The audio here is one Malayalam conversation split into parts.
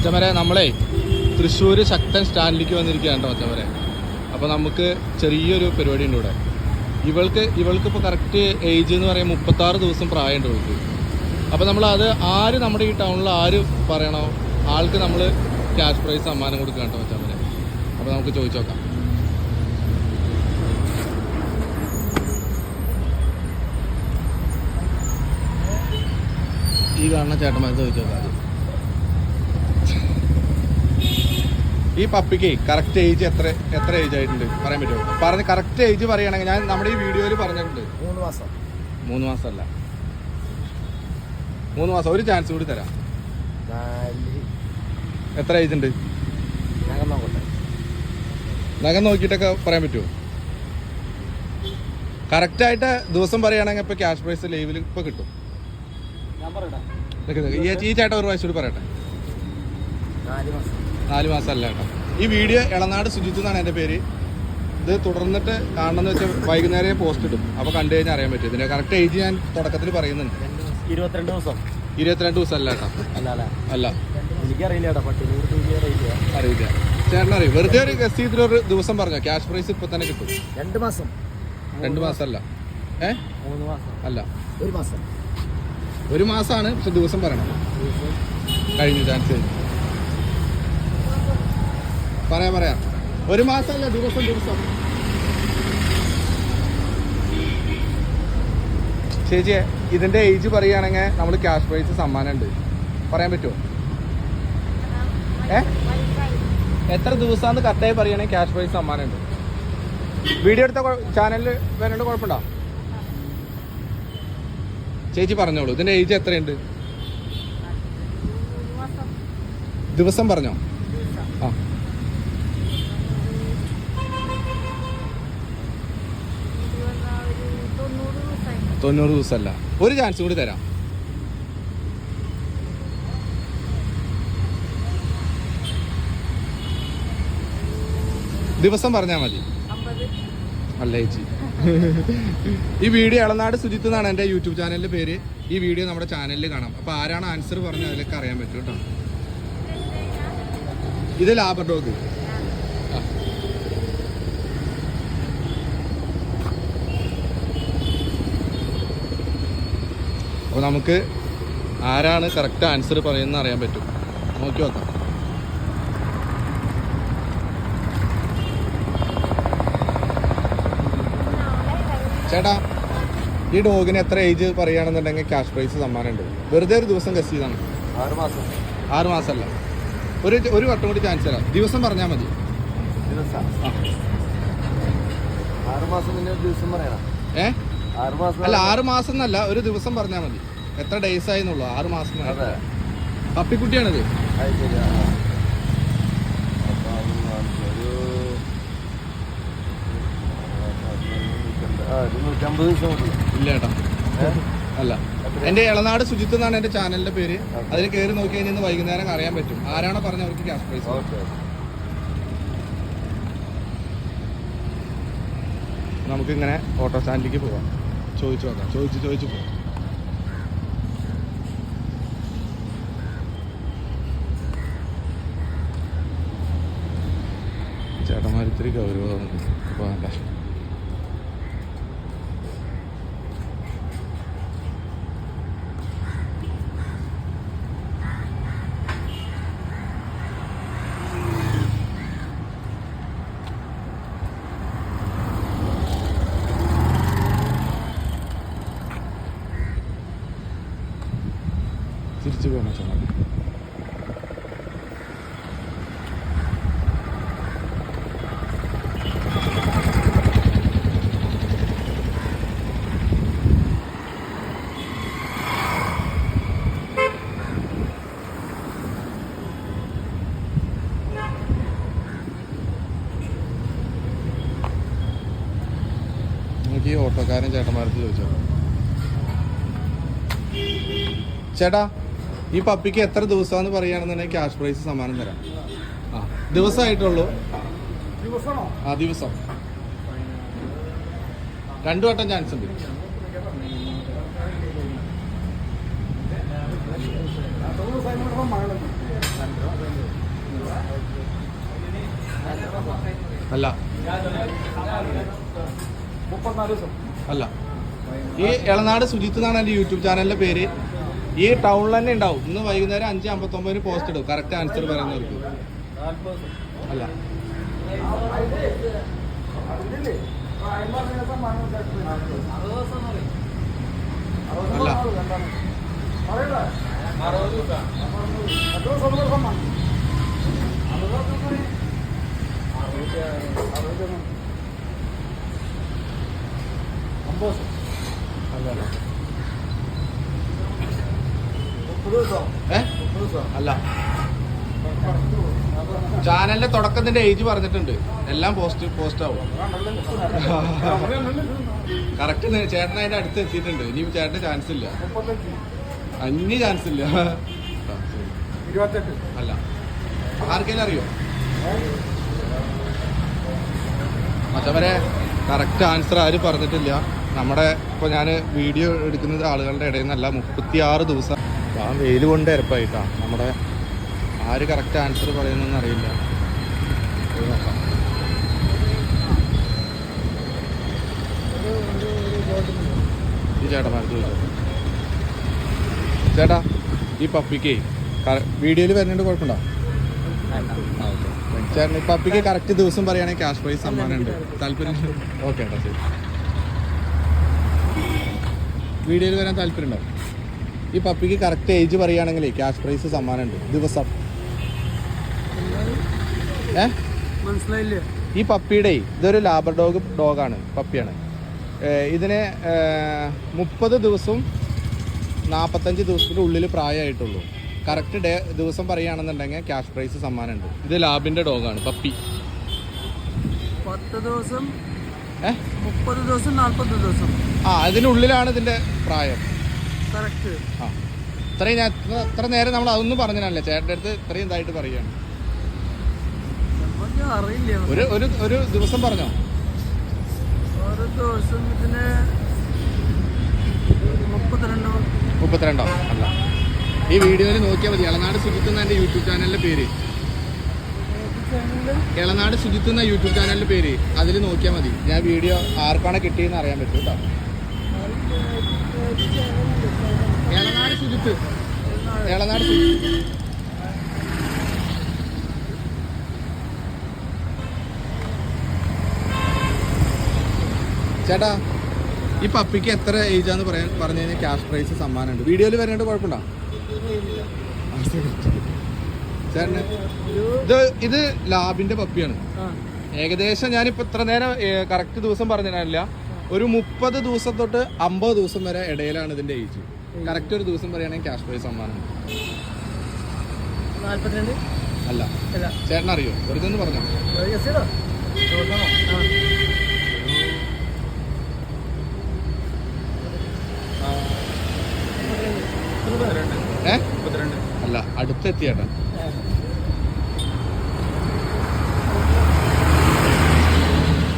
മച്ചമരെ നമ്മളെ തൃശ്ശൂർ ശക്തൻ സ്റ്റാൻഡിലേക്ക് വന്നിരിക്കുകയാണ് കേട്ടോ മച്ചമരെ അപ്പോൾ നമുക്ക് ചെറിയൊരു പരിപാടി ഉണ്ട് ഇവിടെ. ഇവൾക്ക് ഇവൾക്ക് ഇപ്പോൾ കറക്റ്റ് ഏജ് എന്ന് പറയുമ്പോൾ മുപ്പത്താറ് ദിവസം പ്രായമുണ്ട് ഇവൾക്ക്. അപ്പോൾ നമ്മൾ അത് ആര് നമ്മുടെ ഈ ടൗണിൽ ആര് പറയണോ ആൾക്ക് നമ്മൾ ക്യാഷ് പ്രൈസ് സമ്മാനം കൊടുക്കുക കേട്ടോ മച്ചമരെ അപ്പോൾ നമുക്ക് ചോദിച്ചു നോക്കാം. ഈ കാണുന്ന ചേട്ടന്മാർ ചോദിച്ചു നോക്കാം ഈ പപ്പിക്ക് കറക്റ്റ് ഏജ് എത്ര എത്ര ഏജ് ആയിട്ടുണ്ട്? പറയാൻ പറ്റുമോ? പറഞ്ഞ് കറക്റ്റ് ഏജ് പറയുകയാണെങ്കിൽ ഞാൻ നമ്മുടെ ഈ വീഡിയോയിൽ പറഞ്ഞിട്ടുണ്ട്. മൂന്ന് മാസം. മൂന്ന് മാസമല്ല. മൂന്ന് മാസം. ഒരു ചാൻസ് കൂടി തരാം. എത്ര ഏജ് ഉണ്ട്? നഖം നോക്കിയിട്ടൊക്കെ പറയാൻ പറ്റുമോ? കറക്റ്റായിട്ട് ദിവസം പറയുകയാണെങ്കിൽ ഇപ്പോൾ ക്യാഷ് പ്രൈസ് ലൈവിൽ ഇപ്പോൾ കിട്ടും. ഈ ചേട്ടാ ഒരു പ്രാവശ്യം കൂടി പറയട്ടെ. നാല് മാസം. നാല് മാസം അല്ല കേട്ടോ. ഈ വീഡിയോ ഇളനാട് സുജിത്ത് എന്നാണ് എന്റെ പേര്. ഇത് തുടർന്നിട്ട് കാണണമെന്ന് വെച്ചാൽ വൈകുന്നേരം പോസ്റ്റ് ഇടും. അപ്പോൾ കണ്ടു കഴിഞ്ഞാൽ അറിയാൻ പറ്റും. ഇതിന്റെ കറക്റ്റ് ഏജ് ഞാൻ തുടക്കത്തിൽ പറയുന്നുണ്ട്. ഇരുപത്തിരണ്ട് ദിവസം. ഇരുപത്തിരണ്ട് ദിവസം അല്ല. കേട്ടോ. അല്ല എനിക്കറിയില്ല അറിയില്ല. ചേട്ടൻ അറിയും? വെറുതെ ഒരു ഗസ് ചെയ്തിട്ടൊരു ദിവസം പറഞ്ഞോ? ക്യാഷ് പ്രൈസ് ഇപ്പൊ തന്നെ കിട്ടും. രണ്ട് മാസം. രണ്ട് മാസം അല്ല ഏ? മൂന്ന് മാസം. അല്ല. ഒരു മാസം. ഒരു മാസമാണ് പക്ഷെ ദിവസം പറയണം. കഴിഞ്ഞു ചാൻസ് കഴിഞ്ഞു. പറയാം പറയാം. ഒരു മാസമല്ല ദിവസം ദിവസം. ചേച്ചി ഇതിന്റെ ഏജ് പറയുകയാണെങ്കിൽ നമ്മൾ ക്യാഷ് പ്രൈസ് സമ്മാനമുണ്ട്. പറയാൻ പറ്റുമോ? ഏ? എത്ര ദിവസമാണെന്ന് കറക്റ്റായി പറയുകയാണെങ്കിൽ ക്യാഷ് പ്രൈസ് സമ്മാനമുണ്ട്. വീഡിയോ എടുത്ത ചാനലിൽ വരേണ്ട കുഴപ്പമുണ്ടോ? ചേച്ചി പറഞ്ഞോളൂ ഇതിന്റെ ഏജ് എത്രയുണ്ട്? ദിവസം പറഞ്ഞോ? ആ. തൊണ്ണൂറ് ദിവസമല്ല. ഒരു ചാൻസ് കൂടി തരാം. ദിവസം പറഞ്ഞാൽ മതി. അല്ല ചേച്ചി. ഈ വീഡിയോ ഇളനാട് സുജിത്ത് എന്നാണ് എന്റെ യൂട്യൂബ് ചാനലിന്റെ പേര്. ഈ വീഡിയോ നമ്മുടെ ചാനലിൽ കാണാം. അപ്പോൾ ആരാണ് ആൻസർ പറഞ്ഞത് അതിലൊക്കെ അറിയാൻ പറ്റും കേട്ടോ. ഇത് ലാബർ ഡോഗ് അപ്പോൾ നമുക്ക് ആരാണ് കറക്റ്റ് ആൻസർ പറയുന്നത് അറിയാൻ പറ്റും. നോക്കി നോക്കാം. ചേട്ടാ ഈ ഡോഗിന് എത്ര ഏജ് പറയുകയാണെന്നുണ്ടെങ്കിൽ ക്യാഷ് പ്രൈസ് സമ്മാനമുണ്ട്. വെറുതെ ഒരു ദിവസം ഗസ് ചെയ്താണ്. ആറ് മാസം. ആറ് മാസമല്ല. ഒരു ഒരു വട്ടം കൂടി ചാൻസ് തരാം. ദിവസം പറഞ്ഞാൽ മതി. ദിവസം. ആറ് മാസം പിന്നെ ദിവസം പറയണം. ഏ? ആറ് മാസം അല്ല ആറ് മാസം എന്നല്ല ഒരു ദിവസം പറഞ്ഞാൽ മതി. എത്ര ഡേയ്സ് ആയിന്നുള്ളൂ ആറ് മാസം പപ്പിക്കുട്ടിയാണിത്. ഇല്ല ഏട്ടാ. അല്ല. എന്റെ ഇളനാട് ശുചിത്വം എന്നാണ് എന്റെ ചാനലിന്റെ പേര്. അതിൽ കയറി നോക്കി കഴിഞ്ഞാൽ ഇന്ന് വൈകുന്നേരം അറിയാൻ പറ്റും. ആരാണോ പറഞ്ഞ അവർക്ക് ക്യാഷ് പ്രൈസ്. നമുക്കിങ്ങനെ ഓട്ടോ സ്റ്റാൻഡിലേക്ക് പോവാം. ചോദിച്ചു നോക്കാം ചോദിച്ച് ചോദിച്ചു പോവാം ചേട്ടന്മാർ ഇത്തിരി ഗൗരവമാണ് അപ്പോൾ വേണ്ട തിരിച്ചു പോകണം ചേട്ടൻ നമുക്ക് ഈ ഓട്ടോക്കാരൻ ചേട്ടന്മാർക്ക് ചോദിച്ചോ ചേട്ടാ ഈ പപ്പിക്ക് എത്ര ദിവസമാണെന്ന് പറയുകയാണെന്നുണ്ടെങ്കിൽ ക്യാഷ് പ്രൈസ് സമ്മാനം തരാം ആ ദിവസമായിട്ടുള്ളൂ. ആ ദിവസം. രണ്ടു വട്ടം ചാൻസ് ഉണ്ട്. അല്ല. അല്ല. ഈ ഇളനാട് സുജിത്ത് എന്നാണ് എന്റെ യൂട്യൂബ് ചാനലിന്റെ പേര്. ഈ ടൗണിൽ തന്നെ ഉണ്ടാവും. ഇന്ന് വൈകുന്നേരം അഞ്ച് അമ്പത്തൊമ്പതിന് പോസ്റ്റ് ഇടും. കറക്റ്റ് ആൻസർ പറയുന്നവർക്ക്. അല്ല. അല്ല അല്ല ഏ അല്ല. ചാനലിന്റെ തുടക്കത്തിന്റെ ഏജ് പറഞ്ഞിട്ടുണ്ട്. എല്ലാം പോസ്റ്റ് പോസ്റ്റ് ആവും. കറക്റ്റ് ചേട്ടൻ അതിന്റെ അടുത്ത് എത്തിയിട്ടുണ്ട്. ഇനി ചേട്ടന് ചാൻസ് ഇല്ല. അന്യ ചാൻസ് ഇല്ല. അല്ല. ആർക്കെങ്കിലും അറിയോ? മറ്റവരെ കറക്റ്റ് ആൻസർ ആരും പറഞ്ഞിട്ടില്ല. നമ്മുടെ ഇപ്പോൾ ഞാൻ വീഡിയോ എടുക്കുന്നത് ആളുകളുടെ ഇടയിൽ നിന്നല്ല. മുപ്പത്തിയാറ് ദിവസം ആ വെയിൽ കൊണ്ട് ഇരപ്പായിട്ടാണ് നമ്മുടെ ആര് കറക്റ്റ് ആൻസർ പറയുന്നതെന്ന് അറിയില്ല. നോക്കാം. ചേട്ടാ ഈ പപ്പിക്ക് വീഡിയോയിൽ വരുന്നുണ്ട് കുഴപ്പമുണ്ടോ? ചേട്ടൻ ഈ പപ്പിക്ക് കറക്റ്റ് ദിവസം പറയുകയാണെങ്കിൽ ക്യാഷ് പ്രൈസ് സമ്മാനം ഉണ്ട് താല്പര്യം ഓക്കെ ചേട്ടാ ശരി. വീഡിയോയിൽ വരാൻ താല്പര്യം ഉണ്ടോ ഈ പപ്പിക്ക് കറക്റ്റ് ഏജ് പറയുകയാണെങ്കിൽ ക്യാഷ് പ്രൈസ് സമ്മാനം ഉണ്ട് ദിവസം. ഏ? മനസ്സിലായില്ലേ? ഈ പപ്പിയുടെ ഇതൊരു ലാബർ ഡോഗ് ഡോഗാണ് പപ്പിയാണ്. ഇതിനെ മുപ്പത് ദിവസവും നാൽപ്പത്തഞ്ച് ദിവസത്തിന്റെ ഉള്ളിൽ പ്രായമായിട്ടുള്ളൂ. കറക്റ്റ് ഡേ ദിവസം പറയുകയാണെന്നുണ്ടെങ്കിൽ ക്യാഷ് പ്രൈസ് സമ്മാനമുണ്ട്. ഇത് ലാബിന്റെ ഡോഗാണ് പപ്പി. പത്ത് ദിവസം ഏഹ് മുപ്പത് ദിവസം നാൽപ്പത് ദിവസം. ആ അതിനുള്ളിലാണ് ഇതിന്റെ പ്രായം. ആ. ഇത്രയും ഞാൻ ഇത്ര- നേരം നമ്മൾ അതൊന്നും പറഞ്ഞതല്ലേ ചേട്ടന്റെ അടുത്ത് ഇത്രയും ഇതായിട്ട് പറയുകയാണ്. ഒരു ഒരു ഒരു ദിവസം പറഞ്ഞോ? ഓരോ ദിവസം ഇതിന് മുപ്പത്തിരണ്ടോ? മുപ്പത്തിരണ്ടോ? അല്ല. ഈ വീഡിയോയിൽ നോക്കിയാൽ മതി. ഇളനാട് സുജിത്ത് എന്ന എന്റെ യൂട്യൂബ് ചാനലിന്റെ പേര്. ഇളനാട് സുജിത്ത് എന്ന യൂട്യൂബ് ചാനലിന്റെ പേര്. അതിൽ നോക്കിയാൽ മതി. ഞാൻ വീഡിയോ ആർക്കാണ് കിട്ടിയെന്ന് അറിയാൻ പറ്റും കേട്ടോ. സുജിത്ത് ചേട്ടാ ഈ പപ്പിക്ക് എത്ര ഏജ് ആന്ന് പറയാൻ പറഞ്ഞു കഴിഞ്ഞാൽ ക്യാഷ് പ്രൈസ് സമ്മാനമുണ്ട്. വീഡിയോയിൽ വരേണ്ട കുഴപ്പമുണ്ടോ? ചേട്ടന് ഇത് ഇത് ലാബിന്റെ പപ്പിയാണ്. ഏകദേശം ഏകദേശം ഞാനിപ്പോ ഇത്ര നേരം കറക്റ്റ് ദിവസം പറഞ്ഞില്ല ഒരു മുപ്പത് ദിവസം തൊട്ട് അമ്പത് ദിവസം വരെ ഇടയിലാണ് ഇതിന്റെ ഏജ് കറക്റ്റ് ഒരു ദിവസം പറയുകയാണെങ്കിൽ ക്യാഷ് പ്രൈസ് സമ്മാനം. അല്ല. ചേട്ടൻ അറിയോ? വെറുതെ ഒന്ന് പറഞ്ഞോ? ഏ? അല്ല അടുത്തെത്തി ചേട്ടൻ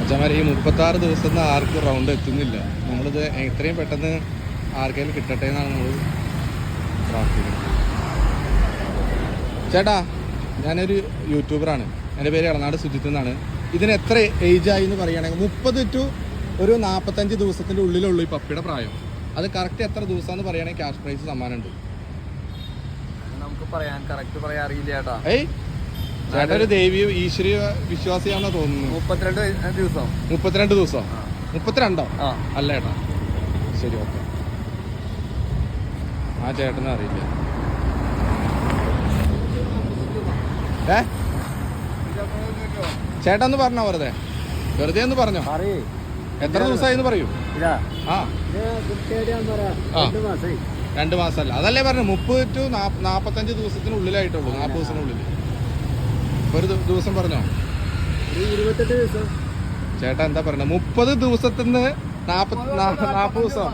അച്ഛന്മാരെ ഈ മുപ്പത്തി ആറ് ദിവസം ആർക്കും റൗണ്ട് എത്തുന്നില്ല. നമ്മളിത് എത്രയും പെട്ടെന്ന് ആർക്കെങ്കിലും കിട്ടട്ടെ എന്നാണ് നമ്മൾ പ്രാർത്ഥിക്കുന്നത്. ചേട്ടാ ഞാനൊരു യൂട്യൂബറാണ്. എന്റെ പേര് ഇളനാട് സുജിത്ത് എന്നാണ്. ഇതിന് എത്ര ഏജായി എന്ന് പറയുകയാണെങ്കിൽ മുപ്പത് ടു ഒരു നാൽപ്പത്തഞ്ച് ദിവസത്തിന്റെ ഉള്ളിലുള്ളൂ ഈ പപ്പിയുടെ പ്രായം. അത് കറക്റ്റ് എത്ര ദിവസമാണെന്ന് പറയുകയാണെങ്കിൽ ക്യാഷ് പ്രൈസ് സമ്മാനമുണ്ട്. നമുക്ക് പറയാൻ കറക്റ്റ് പറയാൻ അറിയില്ല ചേട്ടാ. ഏയ് ചേട്ടാ ഒരു ദേവി ഈശ്വരീയ വിശ്വാസിയാണെന്ന് തോന്നുന്നു മുപ്പത്തിരണ്ട് ദിവസം. മുപ്പത്തിരണ്ട് ദിവസം. മുപ്പത്തിരണ്ടോ? ആ. അല്ല ചേട്ടാ. ശരി ഓക്കെ. ആ ചേട്ടനെ അറിയില്ല. ഏ? ചേട്ടാ ഒന്ന് പറഞ്ഞോ വെറുതെ. വെറുതെ ഒന്ന് പറഞ്ഞോ. എത്ര ദിവസമായി പറയൂ. ആ. രണ്ട് രണ്ട് മാസമല്ല. അതല്ലേ പറഞ്ഞു മുപ്പത് ടു നാപ്പത്തഞ്ച് ദിവസത്തിനുള്ളിലായിട്ടുള്ളൂ നാൽപ്പത് ദിവസത്തിനുള്ളിൽ ഒരു ദിവസം പറഞ്ഞോ? ഒരു ഇരുപത്തെട്ട് ദിവസം. ചേട്ടാ എന്താ പറയണത് മുപ്പത് ദിവസത്തിന് നാപ്പത് നാപ്പത് ദിവസം.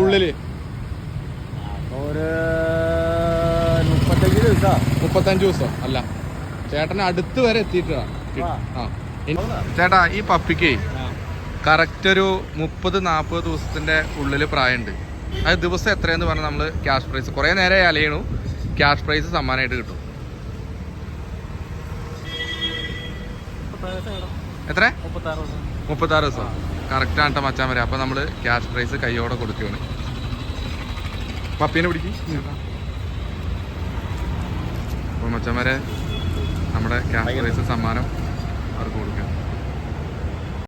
ഉള്ളിൽ. ഒരു മുപ്പത്തഞ്ച് ദിവസം? മുപ്പത്തഞ്ച് ദിവസം. അല്ല. ചേട്ടന് അടുത്ത് വരെ എത്തിയിട്ടാണ് ആ. ചേട്ടാ ഈ പപ്പിക്ക് കറക്റ്റ് ഒരു മുപ്പത് നാൽപ്പത് ദിവസത്തിന്റെ ഉള്ളിൽ പ്രായമുണ്ട്. അത് ദിവസം എത്രയെന്ന് പറഞ്ഞാൽ നമ്മൾ ക്യാഷ് പ്രൈസ് കുറേ നേരം അലയണു. ക്യാഷ് പ്രൈസ് സമ്മാനമായിട്ട് കിട്ടും. എത്ര? മുപ്പത്താറ് ദിവസം. കറക്റ്റ് ആണ്ട്ടോ മച്ചാൻ വരെ. അപ്പൊ നമ്മൾ ക്യാഷ് പ്രൈസ് കൈയോടെ കൊടുക്കുകയാണ്. പപ്പീനെ പിടിക്കും. അപ്പൊ മച്ചന്മാരെ നമ്മുടെ ക്യാഷ് പ്രൈസ് സമ്മാനം അവർക്ക് കൊടുക്കുക